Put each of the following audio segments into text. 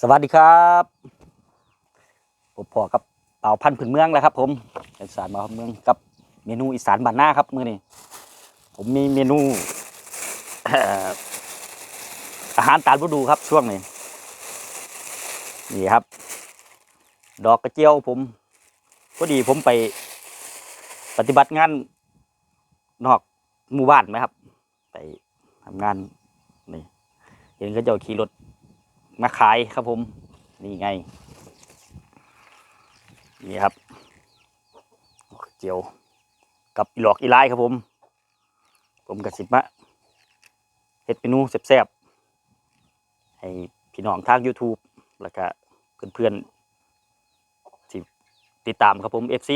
สวัสดีครับผมพอกับเป่าพันธุ์ผืนเมืองแล้วครับ ผมอีสานมาเมืองกับเมนูอีสานบ้านหน้าครับมื้อนี้ผมมีเมนูอาหารตามฤดูครับช่วงนี้นี่ครับ ดอกกระเจียวผมพอดีผมไปปฏิบัติงานนอกหมู่บ้านไหมครับ ไปทำงานนี่เห็นเขาเจ้าขี่รถ มาขายครับผม นี่ไง นี่ครับ เจียว กับอีหลอกอีไลายครับผม ผมกับสิบมะเฮ็ดเมนูแซ่บๆ ให้พี่น้องทาง YouTube แล้วก็เพื่อนๆที่ติดตามครับผม FC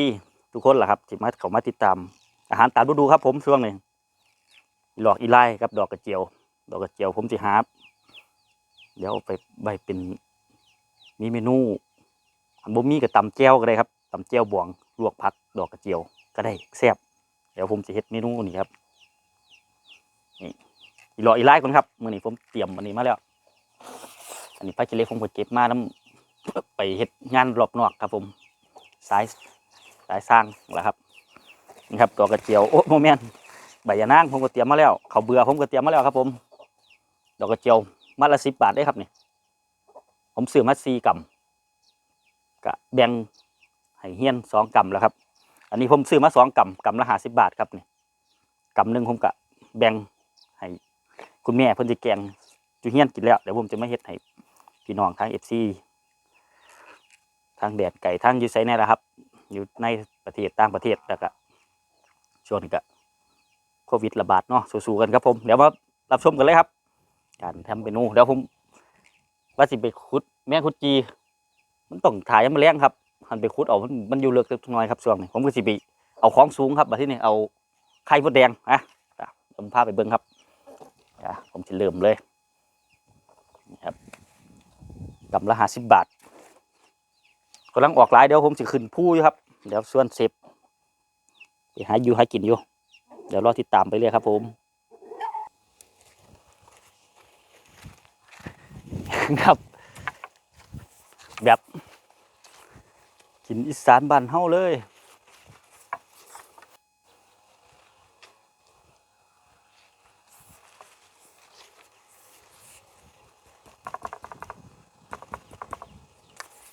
ทุกคนแหละครับที่มาเขามาติดตาม อาหารตามฤดูครับผมช่วงนี้หลอกอีไลายกับดอกกระเจียว ดอกกระเจียวผมสิหา เดี๋ยวเอาไปใบเป็นมีเมนูอันบ่มีกับตำแจ่วก็ได้ครับตำแจ่วบวงลวกผักดอกกระเจียวก็ได้แซ่บเดี๋ยวผมจะเฮ็ดเมนูนี้ครับนี่อีหลออีไล่คนครับมื้อนี้ผมเตรียมอันนี้มาแล้ว อันนี้พระเจเล็กผมก็เก็บมาน้ำไปเฮ็ดงานรอบนอกครับผมสายสายสร้างแหละครับนี่ครับดอกกระเจียวโอ้โมเมนใบยะนางผมก็เตรียมมาแล้วเขาเบื่อผมก็เตรียมมาแล้วครับผม ดอกกระเจียว มัดละสิบบาทได้ครับนี่ผมซื้อมาสี่กำกะแบ่งให้เฮียนสองกำแล้วครับ อันนี้ผมซื้อมาสองกำกำละห้าสิบบาทครับนี่กำหนึ่งผมกะแบ่งให้คุณแม่เพิ่นจะแกงจุเฮียนกินแล้วเดี๋ยวผมจะมาเฮ็ดให้พี่น้องทางเอฟซีทางแดดไก่ทางยูไซนี่แหละครับ อยู่ในประเทศต่างประเทศแล้วก็ช่วงนี้ก็โควิดระบาดเนาะสู้ๆกันครับผม เดี๋ยวมารับชมกันเลยครับ การทำเมนูเดี๋ยวผมว่าสิไปขุดแมงคุดจี มันต้องถ่ายมันแรงครับหันไปขุดเอามันมันอยู่เลือกเล็กน้อยครับช่วงนี้ผมก็สิไปเอาของสูงครับมาที่นี่เอาไข่มดแดงนะอะผมพาไปเบิ้งครับผมจะเริ่มเลยครับกำละห้าสิบบาทกำลังออกหลายเดี๋ยวผมจะขึ้นผู้อยู่ครับ เดี๋ยวส่วนเสพไปหาอยู่หากินอยู่ เดี๋ยวรอติดตามไปเลยครับผม ครับ แบบกินอีสานบ้านเฮาเลย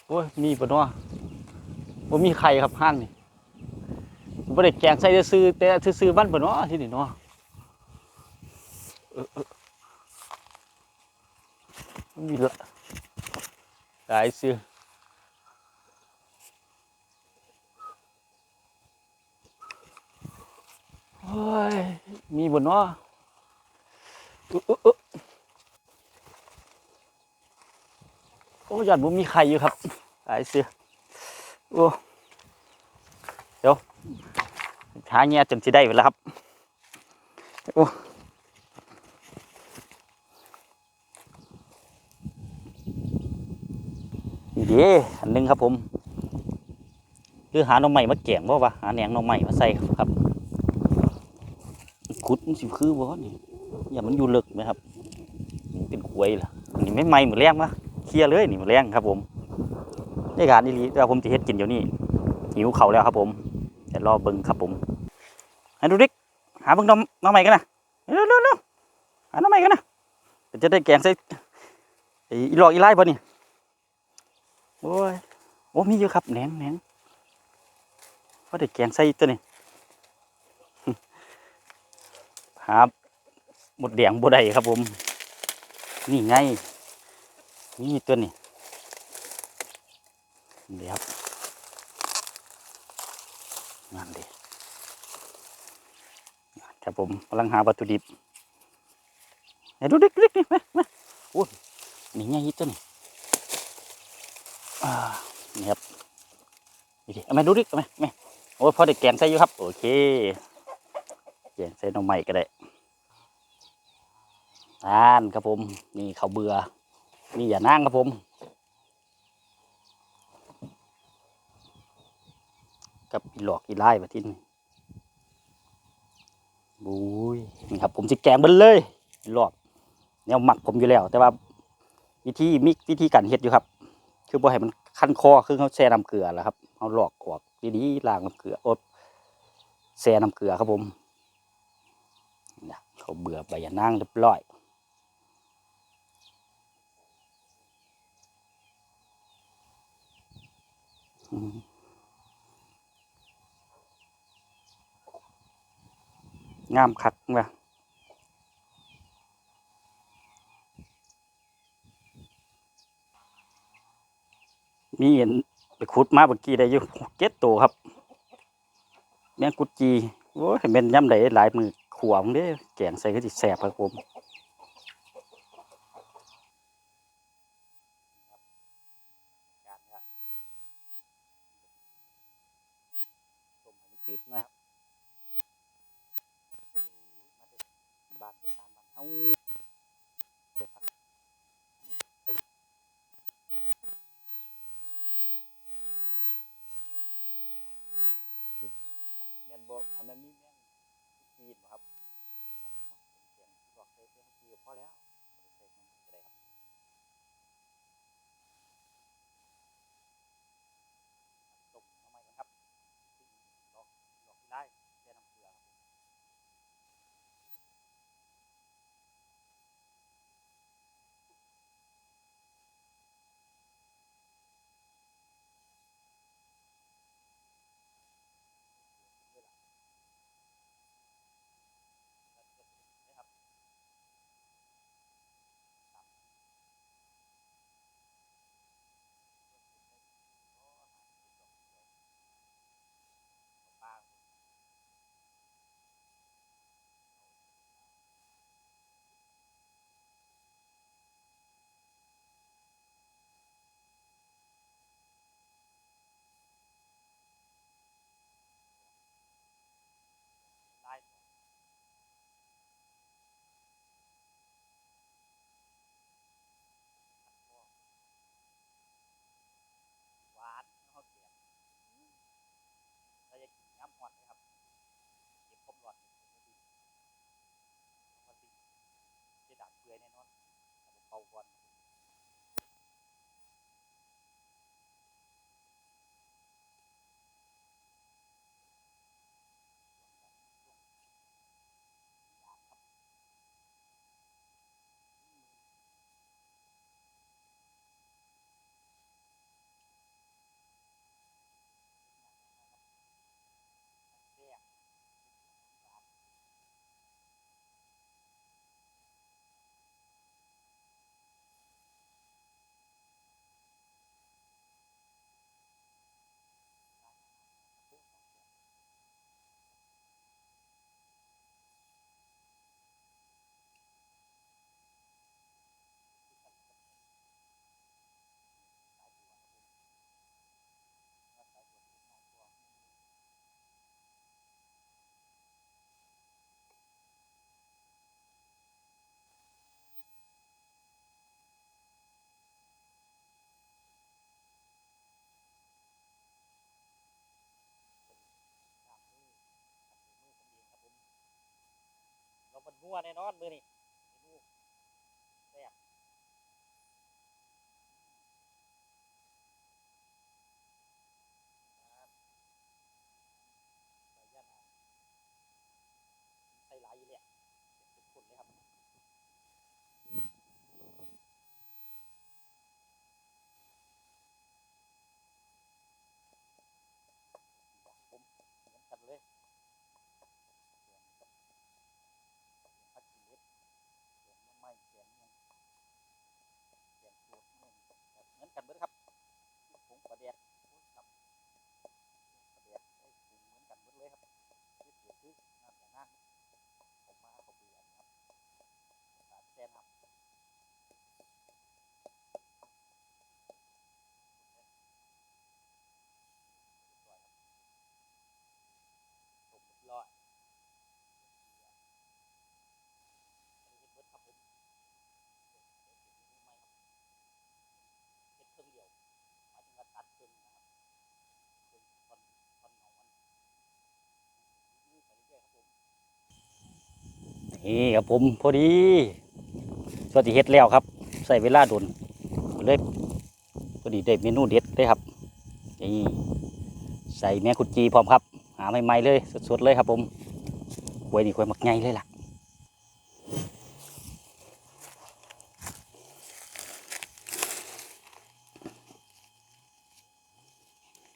โอ้ย มีปะเนาะว่ามีใครครับห้างนี่บ่ได้แกงใส่ซื้อแต่ซื้อบ้านปะเนาะที่นี่เนาะเออเออ มีละหลายซื้อโอ้ย มีบนเนาะโอ้ยันบ่มีใครอยู่ครับหลายซื้อโอ้เดี๋ยวหาเงี้ยจนสิได้ไปแล้วครับ โอ้ เดีอันนึงครับผมคือหาหน่อใหม่มาแกงบ่วะหาแหนงหน่อใหม่มาใส่ครับขุดสิคือบ่นี่อย่ามันอยู่ลึกไหมครับเป็นขวยล่ะอันนี้ไม่ไหม้เหมือนแรงมะเคลียเลยนี่เหมือนแรงครับ ผมในการนี้ลีแต่ว่าผมจะเฮ็ดกินเดี๋ยวนี้หิวเขาแล้วครับ ผมแต่รอเบิ่งครับผมให้ดูดิหาเบิ่งหน่อหน่อใหม่กันนะเร็วเร็วเร็วหาหน่อใหม่กันนะจะได้แกงใส่ไอ้อีหลอกอีไล่บ่นี่ โอ้ย โอ้มีอยู่ครับแหนงแหนงพอได้แกงใส่ตัวนี้หาหมดแดงบ่ได้ครับผม นี่ไง นี่ตัวนี้นี่ครับนั่นดิครับผมกำลังหาวัตถุดิบไหนดูดิดูดินี่มามาโอ้ยนี่ไงตัวนี้อ่ นี่ครับดีๆเอาไหดูดิเอาไมไหมโอ้ยพอได้แกงใส่อยู่ครับ โอเคแกงใส่หน้องใหม่ก็ได้ทานครับผม นี่เขาเบื่อ นี่อย่านั่งครับผมกับหลอกอีไล่มาที่นี่บุยนี่ครับผมจิแกงบนเลยรอกแนวหมักผมอยู่แล้ว แต่ว่า วิธีมิกวิธีการเห็ดอยู่ครับ คือบ่ให้มันขั้นคอคือเขาแช่น้ำเกลือแล้วครับเขาหลอกออกดีๆล้างน้ำเกลืออดแช่น้ำเกลือครับผมเขาเบื่อไปอย่านั่งเรียบร้อยงามคักนะ มีเห็นไปขุดมาเมื่อกี้ได้อยู่เจ็ดตัวครับ แมงกุดจีโอ้ยเป็นย่ำได้หลายมือขวางเด้แกงใส่ก็จะแสบครับผม หัวแน่นอนมือนี่ นี่ครับผมพอดีสวัสดีเฮ็ดแล้วครับใส่เวลาดุนเลยพอดีได้เมนูเด็ดเลยครับนี่ใส่แม่ขุดจีพร้อมครับ หาใหม่ๆเลยสดๆเลยครับผมควยนี่ควยมักไงเลยล่ะ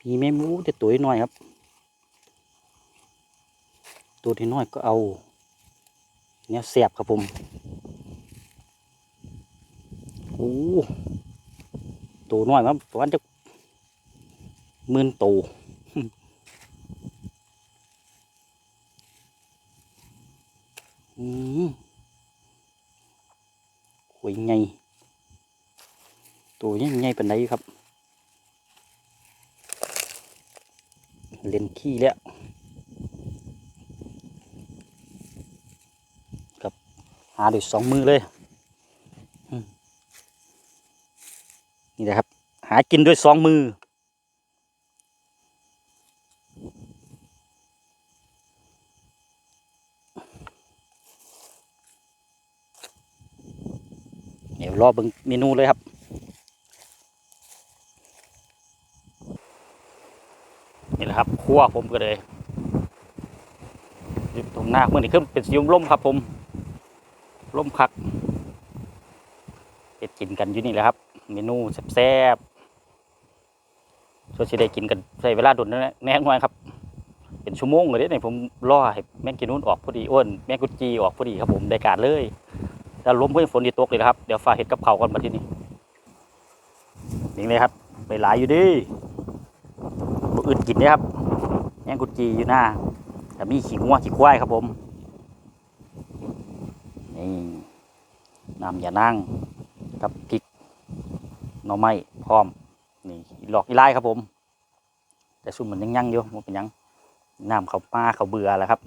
มีเม่มูแต่ตัวน้อยครับ ตัวที่น้อยก็เอา เนี่ยเสียบครับผมโอ้ตัวน้อยครับประมาณจะมื่นตัวอืมหวยไงตัวยังไงเป็นไรครับ เล่นขี้แล้วครับ หาด้วยสองมือเลยนี่แหละครับ หากินด้วยสองมือ เดี๋ยวรอเบิ่งเมนูเลยครับนี่แหละครับคั่วผมก็เลยอยู่ตรงหน้าเมื่อนี้ขึ้นเป็นสีล่มครับผม ล่มคักเด็ดกินกันอยู่นี่แหละครับ เมนูแซ่บๆส่วนที่ได้กินกันใช้เวลาดุนแน่นอนครับ เป็นชั่วโมงเลยเนี่ยผมรอให้แมงกินนู่นออกพอดีอ้วนแมงกุจีออกพอดีครับผมได้การเลยแล้วลมเพื่อฝนดีตกเลยครับเดี๋ยวฟ้าเห็ดกับเขากันมาที่นี่นี่เลยครับ ไปหลายอยู่ดิอื่นกินนี่ยครับแมงกุจีอยู่หน้าแต่มีขี้งัวขี้ควายครับผม นี่ น้ำยานั่งกับพริกหน่อไม้พร้อมนี่หลอกอีไล่ครับผม แต่ซุ่มเหมือนยังยั่งอยู่มันเป็นยังน้ำเขาป้าเขาเบื่อแล้วครับ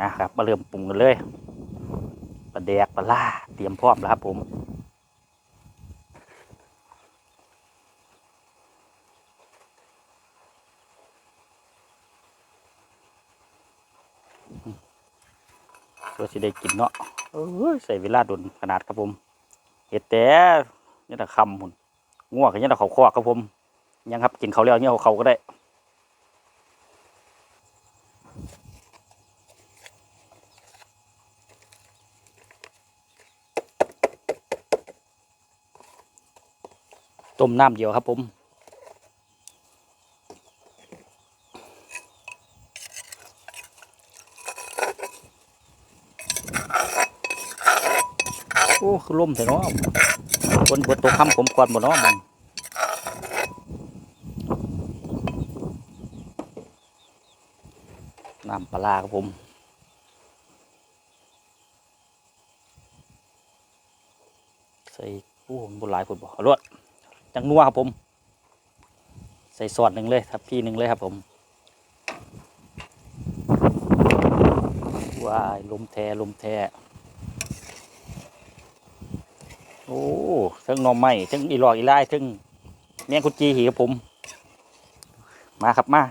นะครับมาเริ่มปรุงกันเลยปลาแดกปลาล่าเตรียมพร้อมแล้วครับผม ก็สิได้กินเนาะเอ้ยใส่เวลาดนขนาดครับผมเห็ดแต่นี่แต่คำหุ่นง่วงกันนี่แต่เขาคอกครับผม ยังครับกินเขาวแล้วเนี่ยเขาก็ได้ต้มน้ำเดียวครับผม โอ้ คือล่มแต่เนาะคนบนตัวคำผมก่อนบ่เนาะมันน้ำปลาครับผมใส่โอ้บนหลายผลบ่อาลวดจังนัวครับผม ใส่ซอสหนึ่งเลยครับพี่หนึ่งเลยครับผมว้ายลมแท้ลมแท้ โอ้ทั้งนอไม้ทั้งอีหลอกอีไล่ทั้งแมงกุจีหีครับผม มาครับมา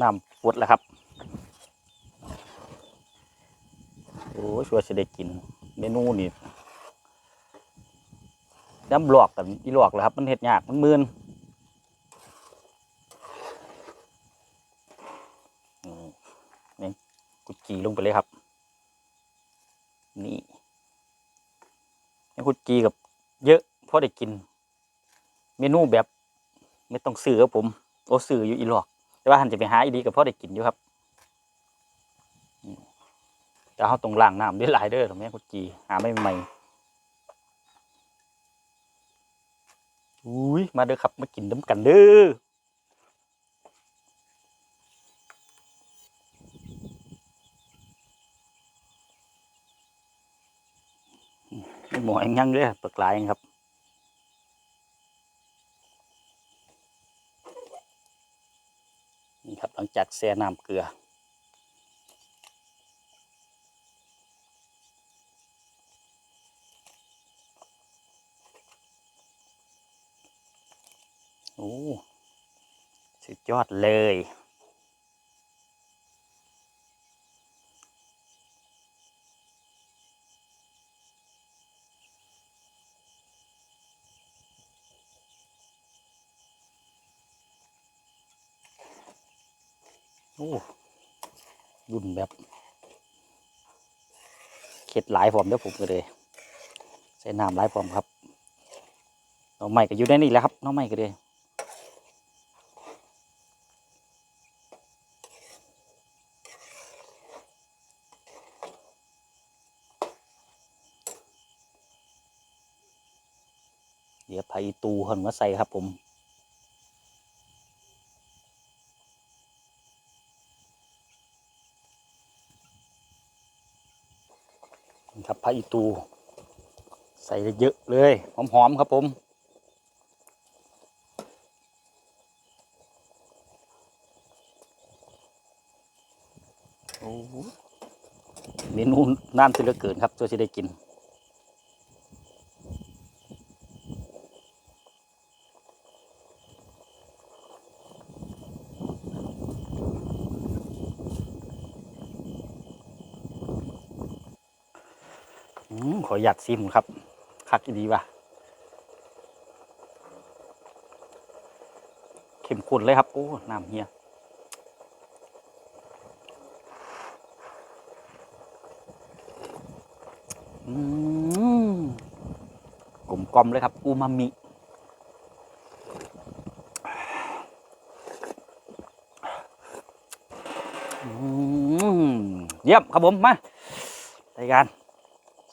น้ำปวดแล้วครับ โอ้ชัวร์จะได้กิน เมนูนี่น้ำหลอกกับอีหลอกแล้วครับ มันเห็ดยากมันมืนนี่กุจีลงไปเลยครับ นี่ยังคุดจีกับเยอะพอได้กิน เมนูแบบไม่ต้องซื้อครับผม โอซื้ออยู่อีหลอก แต่ว่าหันจะไปหาอีดีกับพ่อได้กินอยู่ครับแต่เขาตรงล่างน้ำด้วยหลายเด้อตรงนี้คุจีหาไม่ใหม่อุ้ยมาเด้อครับมากินน้ำกันเด้อ หมอยังยังเลยปลากลายครับนี่ครับหลังจากแช่น้ำเกลือ โอ้สุดยอดเลย อ้บุญแบบเข็ดหลายพร้อมเด้อผมก็เลยใส่น้ำหลายพร้อมครับน้องใหม่ก็อยู่ในนี่แหละครับน้องใหม่ก็เลยเดี๋ยวไผ่ตูหันมาใส่ครับผม ครับ พระอีตู ใส่เยอะเลยหอมๆครับผมโอ้เมนูน่านสิเหลือเกินครับตัวที่ได้กิน อืมขออยากซิมครับคักอีดีว่ะเข้มข้นเลยครับโอ้น้ำเฮียอืมกลมกลอมเลยครับ อูมามิอืมเยี่ยมครับผมมา รายการ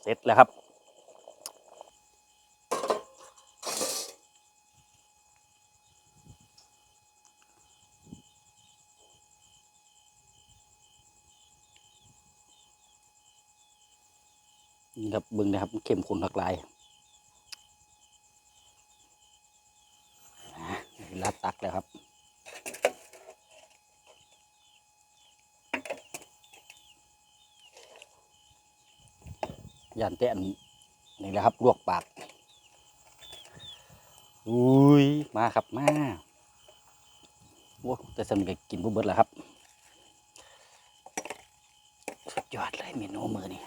ร็จแล้วครับ นี่ครับบึงนะครับเข้มข้นหักหลายเวลาตักแล้วครับ ยานแต่อันนี่แหละครับลวกปากอุ้ยมาครับมาโอ้แต่สมิกกินบุบเบิดแล้วครับ สุดยอดเลยเมนูมือนี่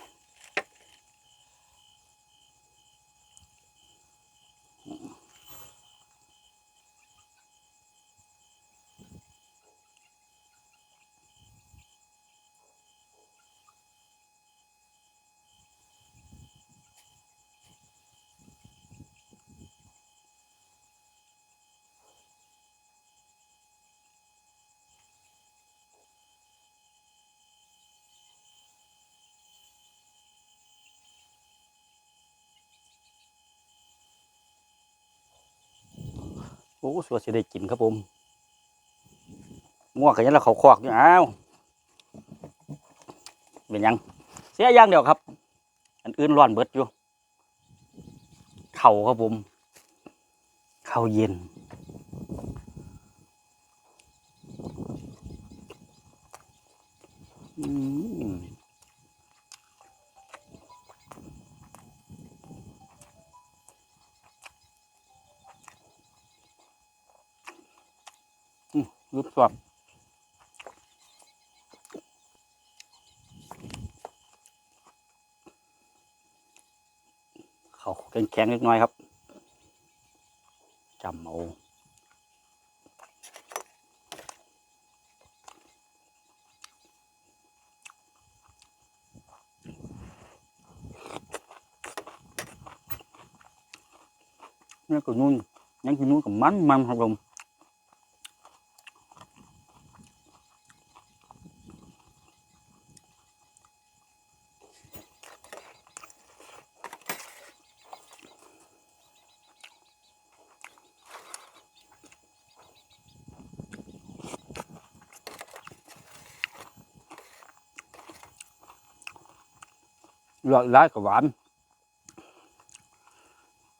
โอ้สวยสิได้กินครับผมง่วงกันยังละเขาคอกอยู่อ้าวเป็นยัง เสียอย่างเดียวครับ อันอื่นร้อนเบิดอยู่เข่าครับผม เข่าเย็น อืมอืมรูปสอบเขาแข็งๆเล็ก น้อยครับจำเอาเนี่ยก็นุ่นยังกินนุ่นกับมันมันครับผม ลอร้ายกับหวาน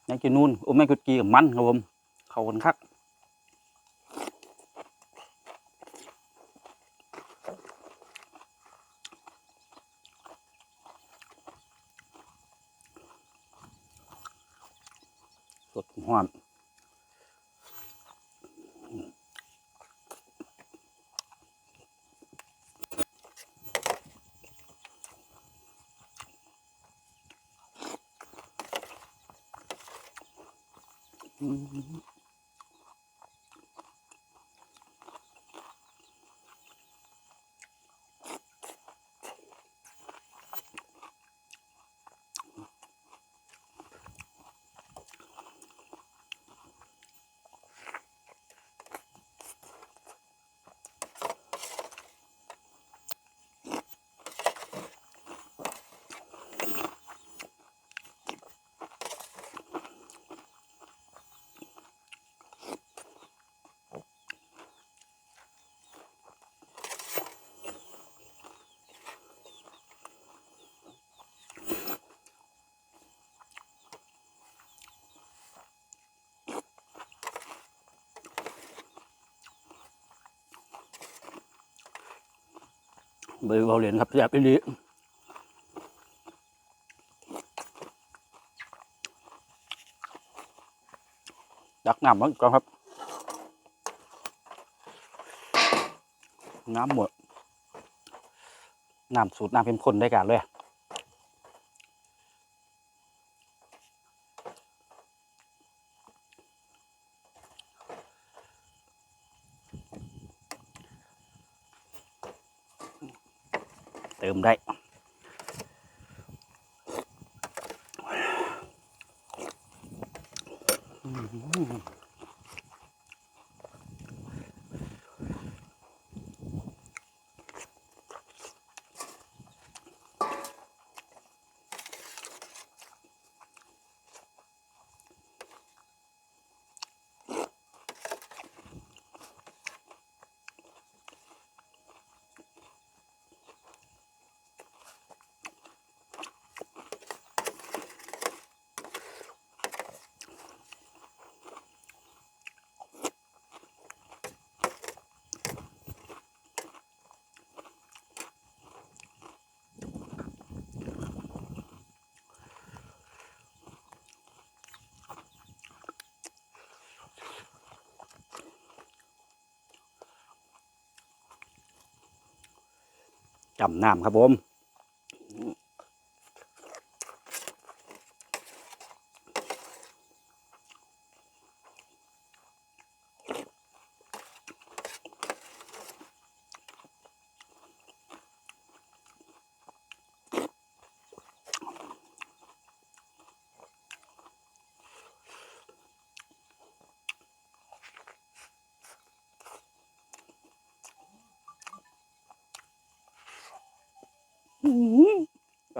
ยังกินนู่นโอ้ไม่กุดกีกับมันครับผมเข้ากันคักสดหวาน อื เบอร์เบาเหรียญครับแซ่บอีหลีดักน้ำมันก่อนครับ น้ำหมด น้ำสูตรน้ำเป็นคนได้กันเลย Mhm. จำน้ำครับผม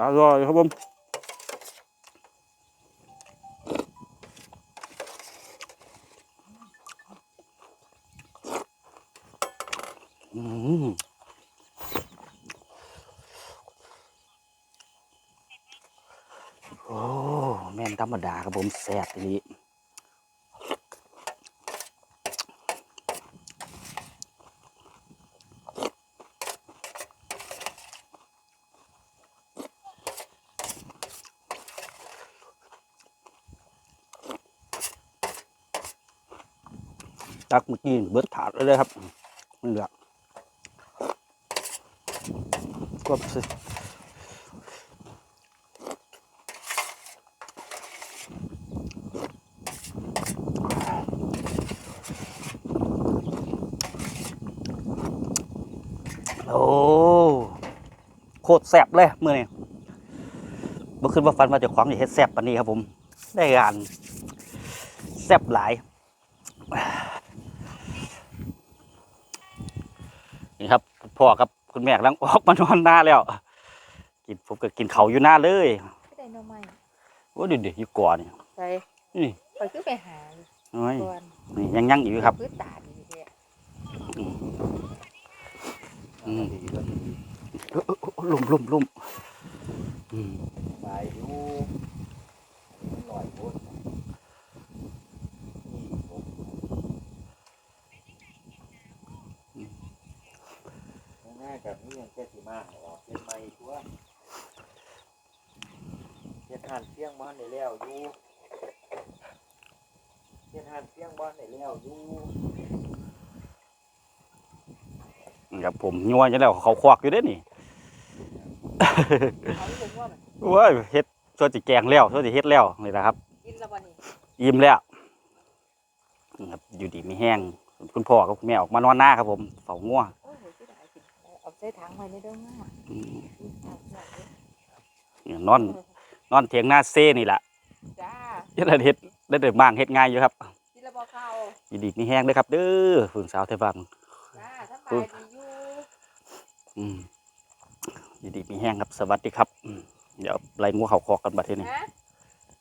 อ ร่อยครับผมอืมโอ้ แม่นธรรมดาครับผมแซ่บทีนี้ ตักเมื่อกี้เบิดถาดเลยเลยครับนี่แหละก็สิโอ้โคตรแซ่บเลยเมื่อนี้เมื่อคืนว่าฟันมาจากขวางอย่าเฮ็ดแซ่บปานนี้ครับผม ได้งานแซ่บหลาย นี่ครับ พ่อกับคุณแม่กำลังออกมานอนหน้าแล้ว กินผมก็กินเขาวอยู่หน้าเลยไม่ได้หน้องใหม่โอ้ดิเดี๋ยวอยู่ก่อนนี่ใช่นี่ไปคือไปหาอยู่โอ้ยก่อนนี่ยังยังอยู่ครับพื้นตาดีเนี่ยอืมเออเออเออลุ่มลุ่มลุ่มอืม ไปอยู่หน่อยโพดนี่ ง่ายๆแบบนี้ยังแค่สิมาออกเป็นไม่ตัวเฮ็ดหันเสียงบ้านได้แล้วอยู่เฮ็ดหันเสียงบ้านได้แล้วอยู่นี่ครับผมยัวจะแล้วเขาควักอยู่เด้นี่เขาที่ผมว่ามันโอ้ยเฮ็ดส่วนสิแกงแล้วส่วนสิเฮ็ดแล้วนี่แหละครับกินแล้ววันนี้อิ่มแล้วนี่ครับอยู่ดีมีแห้งคุณพ่อกับคุณแม่ออกมานอนหน้าครับผมเฝ้างัวโใส่ถังไว้ในเด้อง่ะอืมกินเอาเถอะเนี่ยนอน นอนเถียงหน้าเซ่นี่แหละจ้าเฮ็ดเฮ็ดได้เดิมบ้างเฮ็ดง่ายอยู่ครับกินแล้วบอกข้าวยินดีมีแห้งเลยครับเด้อฝืนสาวไทยบ้านจ้าสบายดีอยู่อืมยินดีมีแห้งครับ สวัสดีครับอืมเดี๋ยวไล่งูเขาคอกกันบัดทีนี้นะ